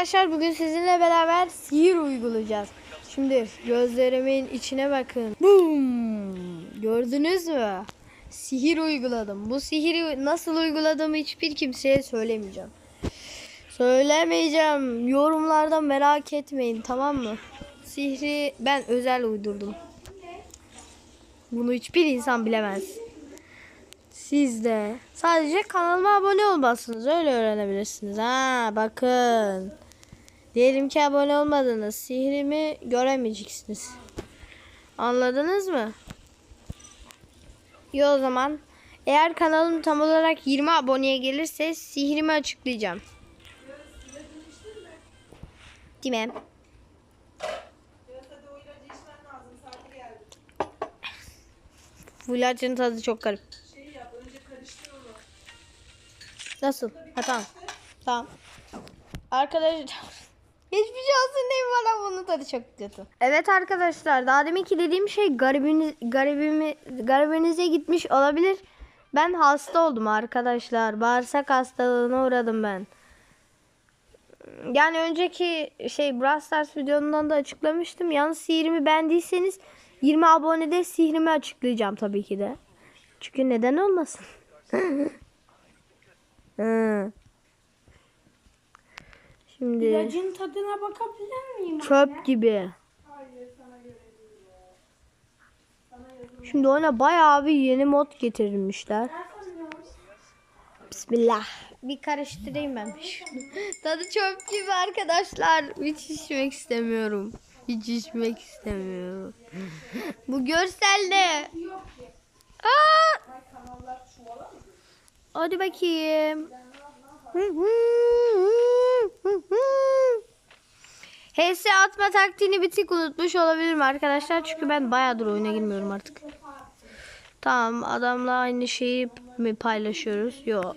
Arkadaşlar bugün sizinle beraber sihir uygulayacağız. Şimdi gözlerimin içine bakın. Boom! Gördünüz mü? Sihir uyguladım. Bu sihiri nasıl uyguladığımı hiçbir kimseye söylemeyeceğim. Söylemeyeceğim. Yorumlarda merak etmeyin tamam mı? Sihri ben özel uydurdum. Bunu hiçbir insan bilemez. Siz de sadece kanalıma abone olmalısınız. Öyle öğrenebilirsiniz. Ha bakın. Diyelim ki abone olmadınız. Sihrimi göremeyeceksiniz. Anladınız mı? İyi o zaman. Eğer kanalım tam olarak 20 aboneye gelirse sihrimi açıklayacağım. Değil mi? Bu ilacın tadı çok garip. Nasıl? Ha tamam. Tamam. Arkadaşlar şey olsun değil bana bunun tadı çok kötü. Evet arkadaşlar daha deminki dediğim şey garibiniz, garibimi, garibinize gitmiş olabilir. Ben hasta oldum arkadaşlar. Bağırsak hastalığına uğradım ben. Yani önceki şey Brawl Stars videondan da açıklamıştım. Yalnız sihrimi beğendiyseniz 20 abonede sihrimi açıklayacağım tabii ki de. Çünkü neden olmasın? Hı. Şimdi İlacın tadına bakabilir miyim? çöp gibi. Şimdi ona bayağı bir yeni mod getirilmişler. Bismillah. Bir karıştırayım ben şunu. Tadı çöp gibi arkadaşlar. Hiç içmek istemiyorum. Hiç içmek istemiyorum. Bu görselde. Aa! Hadi bakayım. HS atma taktiğini bir tık unutmuş olabilirim arkadaşlar. Çünkü ben bayağıdır oyuna girmiyorum artık. Tamam adamla aynı şeyi mi paylaşıyoruz? Yok.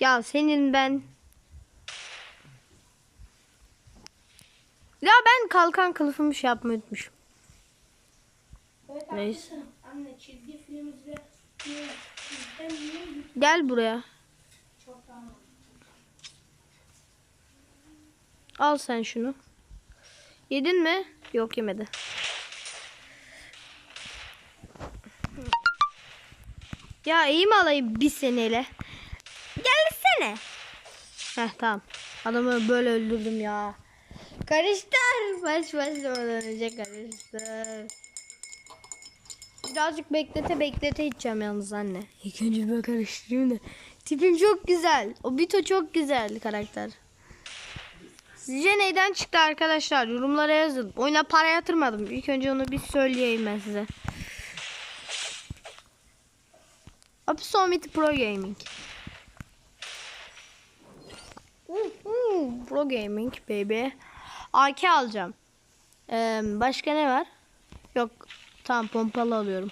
Ya senin ben... Ya ben kalkan kılıfımı şey yapmayı unutmuşum. Evet, Neyse. Anne çizgi film izle. Gel buraya. Al sen şunu. Yedin mi? Yok yemedi. Ya iyi mi alayım bir seneyle? Gelsene. Heh tamam. Adamı böyle öldürdüm ya. Karıştır. Baş başlamadan önce karıştır. Birazcık beklete beklete içeceğim yalnız anne. İlk önce böyle karıştırayım da. Tipim çok güzel. O Bito çok güzel karakter. Sizce neyden çıktı arkadaşlar? Yorumlara yazın. Oyuna para yatırmadım. İlk önce onu bir söyleyeyim ben size. Absolute Pro Gaming. Pro Gaming baby. AK alacağım. Ee, başka ne var? Yok. Tamam pompalı alıyorum.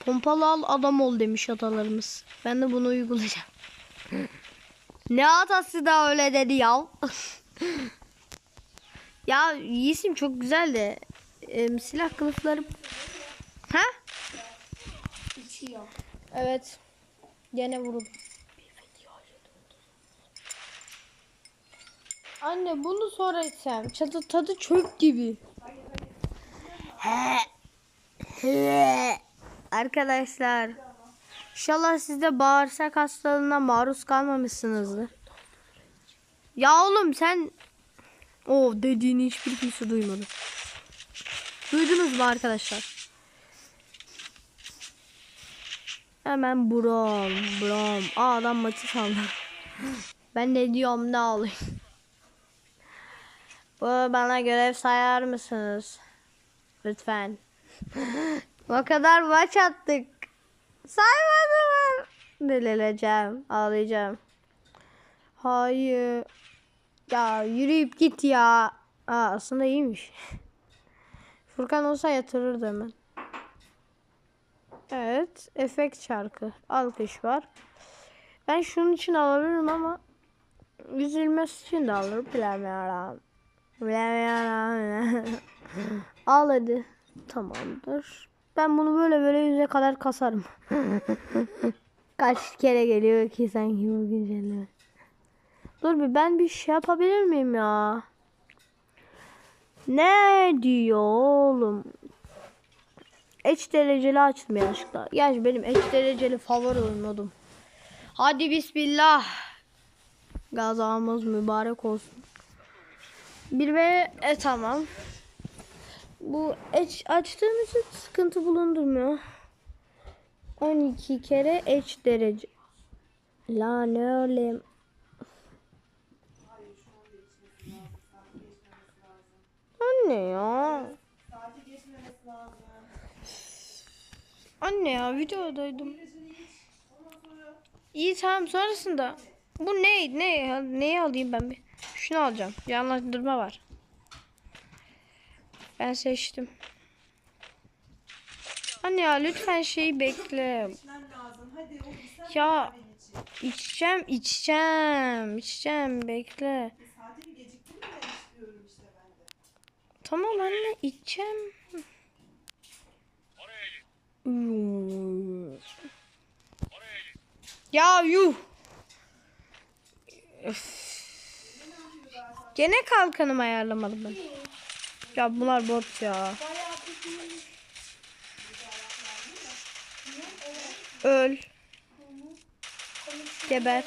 Pompalı al adam ol demiş atalarımız. Ben de bunu uygulayacağım. Ne atası da öyle dedi ya. ya isim çok güzel de em, silah kılıflarım. Ha? İçiyor. Evet. Gene vuruldum. Anne bunu sonra içsem. Tadı, tadı çöp gibi. Arkadaşlar. İnşallah siz de bağırsak hastalığına maruz kalmamışsınızdır. Ya oğlum sen o dediğini hiçbir kimse duymadı. Duydunuz mu arkadaşlar? Hemen brom brom. Aa adam maçı saldı. ben ne diyorum ne alayım. Bu bana görev sayar mısınız? Lütfen. o kadar maç attık. Saymadılar. Delireceğim. Ağlayacağım. Hayır. Ya yürüyüp git ya. Aa, aslında iyiymiş. Furkan olsa yatırırdı hemen. Evet. Efekt şarkı. Alkış var. Ben şunun için alabilirim ama üzülmesi için de alırım. Bilemiyorum. Bilemiyorum. Al hadi. Tamamdır. Ben bunu böyle böyle yüze kadar kasarım. Kaç kere geliyor ki sanki bu güncelleme. Dur bir ben bir şey yapabilir miyim ya? Ne diyor oğlum? H dereceli açtım yanlışlıkla. Gerçi benim H dereceli favori modum. Hadi bismillah. Gazamız mübarek olsun. Bir ve e tamam. Bu H açtığım sıkıntı bulundurmuyor. 12 kere H derece. La ne öyle. Anne ya. Anne ya videodaydım. İyi tamam sonrasında. Bu ne? Ne? Neyi alayım ben bir? Şunu alacağım. Canlandırma var. Ben seçtim. Anne ya lütfen şeyi bekle. Ya içeceğim, içeceğim, içeceğim bekle. Tamam anne içeceğim. Ya yuh. Öf. Gene kalkanımı ayarlamadım ben. Ya bunlar bot ya. Öl. Geber.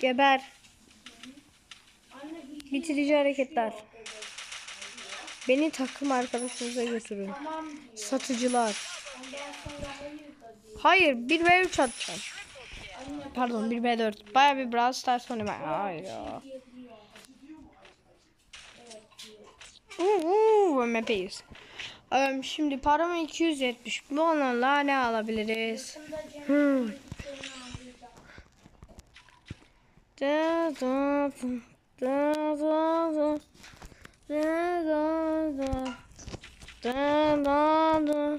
Geber. Bitirici hareketler. Beni takım arkadaşınıza götürün. Satıcılar. Hayır 1v3 atacağım. Pardon 1v4. Baya bir Brawl Stars oynamaya. Hayır ya. Uuu MP'yiz. Ee, Şimdi paramı 270. Bununla ne alabiliriz? Hmm. Da, da, da, da, da. Da, da, da. Da, da, da.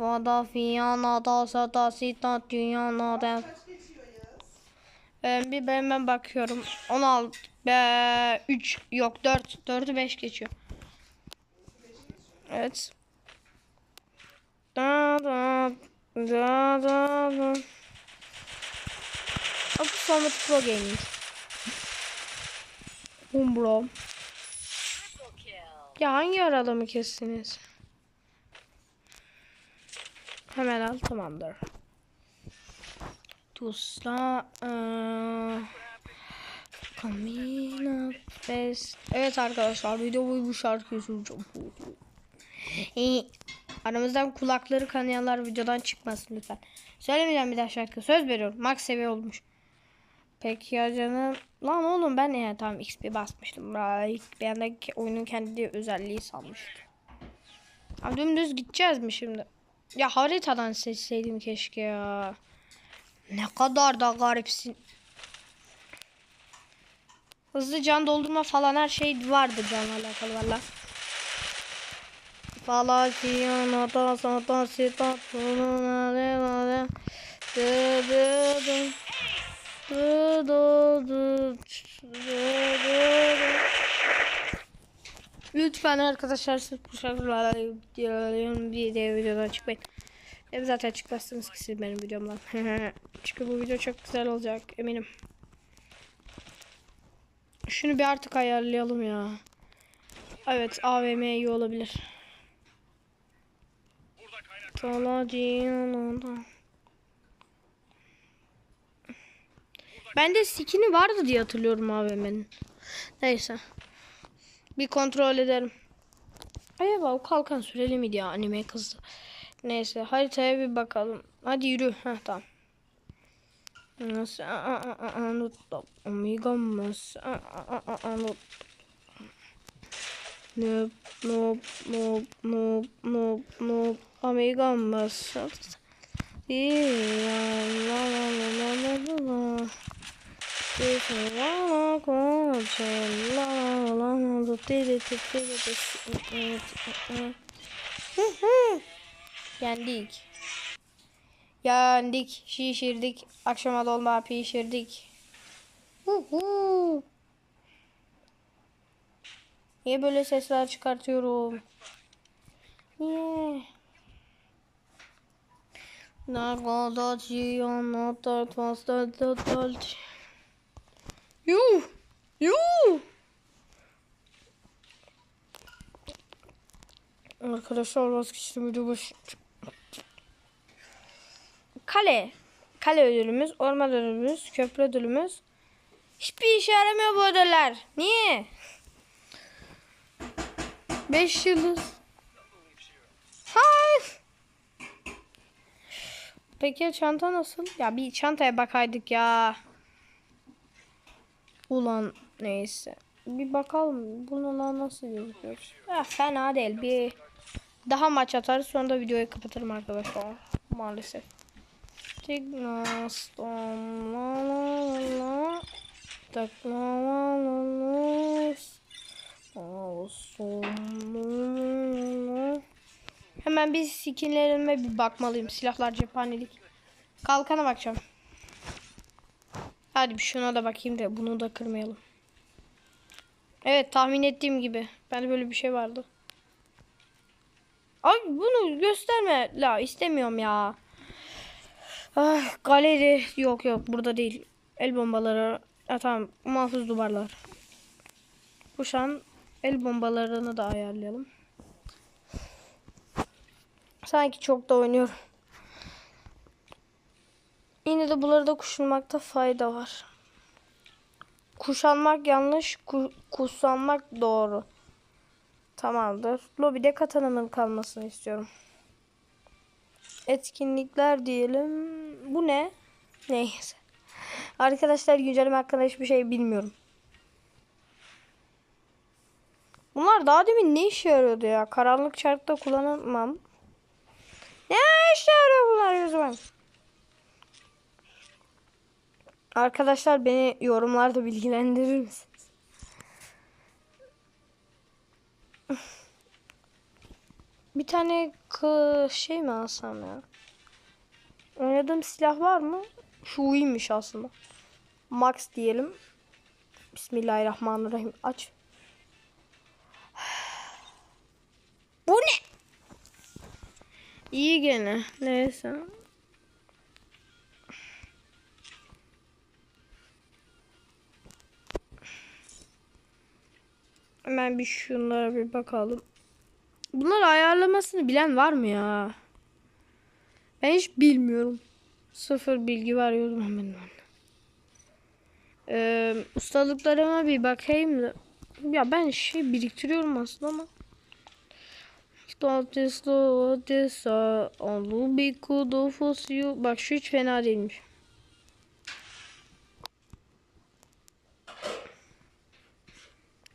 Vada fiyana da sada sita dünyana da. Bir ben hemen bakıyorum. 16 be 3 yok 4 4'ü 5 geçiyor. Evet. Da da da da da. Bu Summit Pro Gaming. Umbro. Ya hangi arada mı kestiniz? Hemen al tamamdır. Tuzla eee, Camina Fest. Evet arkadaşlar video boyu bu şarkıyı söyleyeceğim. İyi. Aramızdan kulakları kanayanlar videodan çıkmasın lütfen. Söylemeyeceğim bir daha şarkı. Söz veriyorum. Max seviye olmuş. Peki ya canım. Lan oğlum ben ya tamam XP basmıştım. Right. Anda ki- oyunun kendi özelliği sanmıştım. Abi dümdüz gideceğiz mi şimdi? Ya haritadan seçseydim keşke ya. Ne kadar da garipsin. Hızlı can doldurma falan her şey vardı canla alakalı valla. Falakiyana da sata sita tuluna le la le dı dı dı dı dı dı dı dı. Lütfen arkadaşlar siz bu şarkılarla bir de videodan çıkmayın. Hem zaten çıkmazsınız ki siz benim videomdan. Çünkü bu video çok güzel olacak eminim. Şunu bir artık ayarlayalım ya. Evet AVM iyi olabilir. Talacığında. Bende skin'i vardı diye hatırlıyorum AVM'nin. Neyse. Bir kontrol ederim. Acaba o kalkan süreli miydi ya anime kızdı. Neyse haritaya bir bakalım. Hadi yürü. Heh tamam. Nasıl? Anlattım. Omega mas. Anlattım. Noob, noob, noob, noob, noob, noob. Omega mas. La la la la la la la. İs la la la la la la la Tiri tiri tiri Yendik. Yendik. Şişirdik. Akşama dolma pişirdik. Uhu. Niye böyle sesler çıkartıyorum? Niye? Yuh! Yuh! Arkadaşlar vazgeçtim video başı. Kale. Kale ödülümüz, orman ödülümüz, köprü ödülümüz. Hiçbir işe yaramıyor bu ödüller. Niye? 5 yıldız. Hayır. Peki çanta nasıl? Ya bir çantaya bakaydık ya. Ulan neyse. Bir bakalım bununla nasıl gözüküyor. Ya fena değil. Bir daha maç atarız sonra da videoyu kapatırım arkadaşlar. Maalesef. Tignas. La la la. Tak la la la. Olsun. Hemen bir skinlerime bir bakmalıyım. Silahlar cephanelik. Kalkana bakacağım. Hadi bir şuna da bakayım da bunu da kırmayalım. Evet tahmin ettiğim gibi. Bende böyle bir şey vardı. Ay bunu gösterme. La istemiyorum ya. Ah, galeri yok yok burada değil. El bombaları. Ha, tamam mahfuz duvarlar. Kuşan el bombalarını da ayarlayalım. Sanki çok da oynuyorum. Yine de bunları kuşanmakta fayda var. Kuşanmak yanlış, ku- kutsanmak doğru. Tamamdır. Lobide katanamın kalmasını istiyorum. Etkinlikler diyelim. Bu ne? Neyse. Arkadaşlar güncelleme hakkında hiçbir şey bilmiyorum. Bunlar daha demin ne işe yarıyordu ya? Karanlık çarkta kullanamam. Ne işe yarıyor bunlar o zaman? Arkadaşlar beni yorumlarda bilgilendirir misiniz? Bir tane şey mi alsam ya? Oynadığım silah var mı? Şu iyiymiş aslında. Max diyelim. Bismillahirrahmanirrahim. Aç. Bu ne? İyi gene. Neyse. Hemen bir şunlara bir bakalım. Bunları ayarlamasını bilen var mı ya? Ben hiç bilmiyorum. Sıfır bilgi var zaman benim. Ee, ustalıklarıma bir bakayım da. Ya ben şey biriktiriyorum aslında ama. Tesla, Tesla, Alubico, Dofosio. Bak şu hiç fena değilmiş.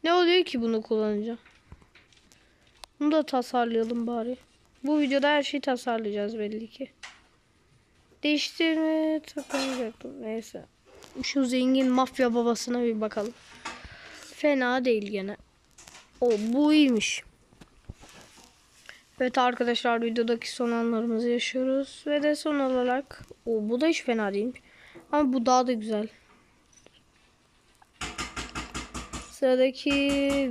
Ne oluyor ki bunu kullanınca? Bunu da tasarlayalım bari. Bu videoda her şeyi tasarlayacağız belli ki. Değiştirme takamayacaktım. Neyse. Şu zengin mafya babasına bir bakalım. Fena değil gene. O bu iyiymiş. Evet arkadaşlar videodaki son anlarımızı yaşıyoruz. Ve de son olarak o bu da hiç fena değilmiş. Ama bu daha da güzel. Sıradaki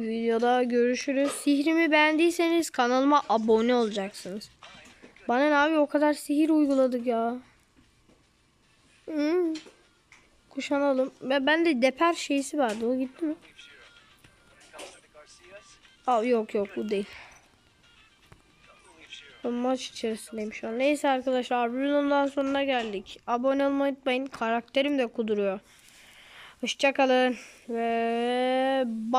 videoda görüşürüz. Sihrimi beğendiyseniz kanalıma abone olacaksınız. Bana ne abi o kadar sihir uyguladık ya. Hmm. Kuşanalım. Ve bende deper şeysi vardı. O gitti mi? Aa, yok yok bu değil. Ben maç içerisindeyim şu an. Neyse arkadaşlar videonun sonuna geldik. Abone olmayı unutmayın. Karakterim de kuduruyor. Hoşçakalın ve